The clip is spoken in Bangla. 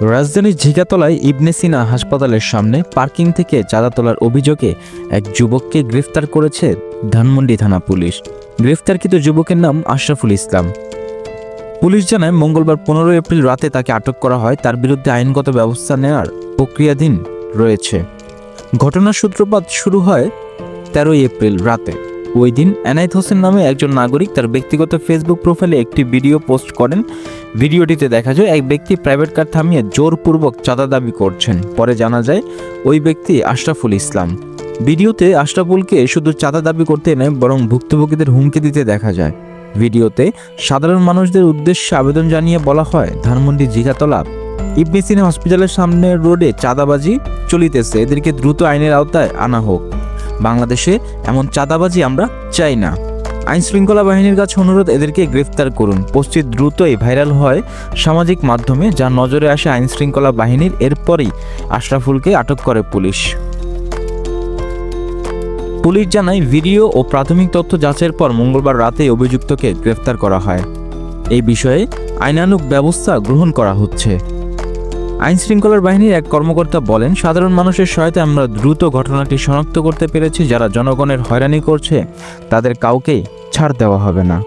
রাজধানীর ঝিকাতলায় ইবনে সিনা হাসপাতালের সামনে পার্কিং থেকে চাঁদা তোলার অভিযোগে এক যুবককে গ্রেফতার করেছে ধানমন্ডি থানা পুলিশ। গ্রেফতারকৃত যুবকের নাম আশরাফুল ইসলাম। পুলিশ জানায়, মঙ্গলবার পনেরো এপ্রিল রাতে তাকে আটক করা হয়। তার বিরুদ্ধে আইনগত ব্যবস্থা নেওয়ার প্রক্রিয়াধীন রয়েছে। ঘটনার সূত্রপাত শুরু হয় তেরোই এপ্রিল রাতে। ওই দিন এনায়েত হোসেন নামে একজন নাগরিক তার ব্যক্তিগত ফেসবুক প্রোফাইলে একটি ভিডিও পোস্ট করেন। ভিডিওটিতে দেখা যায়, এক ব্যক্তি প্রাইভেট কার থামিয়ে জোরপূর্বক চাঁদা দাবি করছেন। পরে জানা যায়, ওই ব্যক্তি আশরাফুল ইসলাম। ভিডিওতে আশরাফুলকে শুধু চাঁদা দাবি করতে নয়, বরং ভুক্তভোগীদের হুমকি দিতে দেখা যায়। ভিডিওতে সাধারণ মানুষদের উদ্দেশ্যে আবেদন জানিয়ে বলা হয়, ধানমন্ডি জিগাতলা ইবনে সিনা হসপিটালের সামনে রোডে চাঁদাবাজি চলিতেছে, এদেরকে দ্রুত আইনের আওতায় আনা হোক। বাংলাদেশে এমন চাঁদাবাজি আমরা চাই না। আইন শৃঙ্খলা বাহিনীর কাছে অনুরোধ এদেরকে গ্রেফতার করুন। পোস্টটি দ্রুতই ভাইরাল হয় সামাজিক মাধ্যমে, যা নজরে আসে আইন শৃঙ্খলা বাহিনীর। এরপরই আশরাফুলকে আটক করে পুলিশ। পুলিশ জানায়, ভিডিও ও প্রাথমিক তথ্য যাচাইয়ের পর মঙ্গলবার রাতে অভিযুক্তকে গ্রেফতার করা হয়। এই বিষয়ে আইনানুগ ব্যবস্থা গ্রহণ করা হচ্ছে। আইন শৃঙ্খলার বাহিনীর এক কর্মকর্তা বলেন, সাধারণ মানুষের সহায়তায় আমরা দ্রুত ঘটনাটি শনাক্ত করতে পেরেছি, যারা জনগণের হয়রানি করছে, তাদের কাউকেই ছাড় দেওয়া হবে না।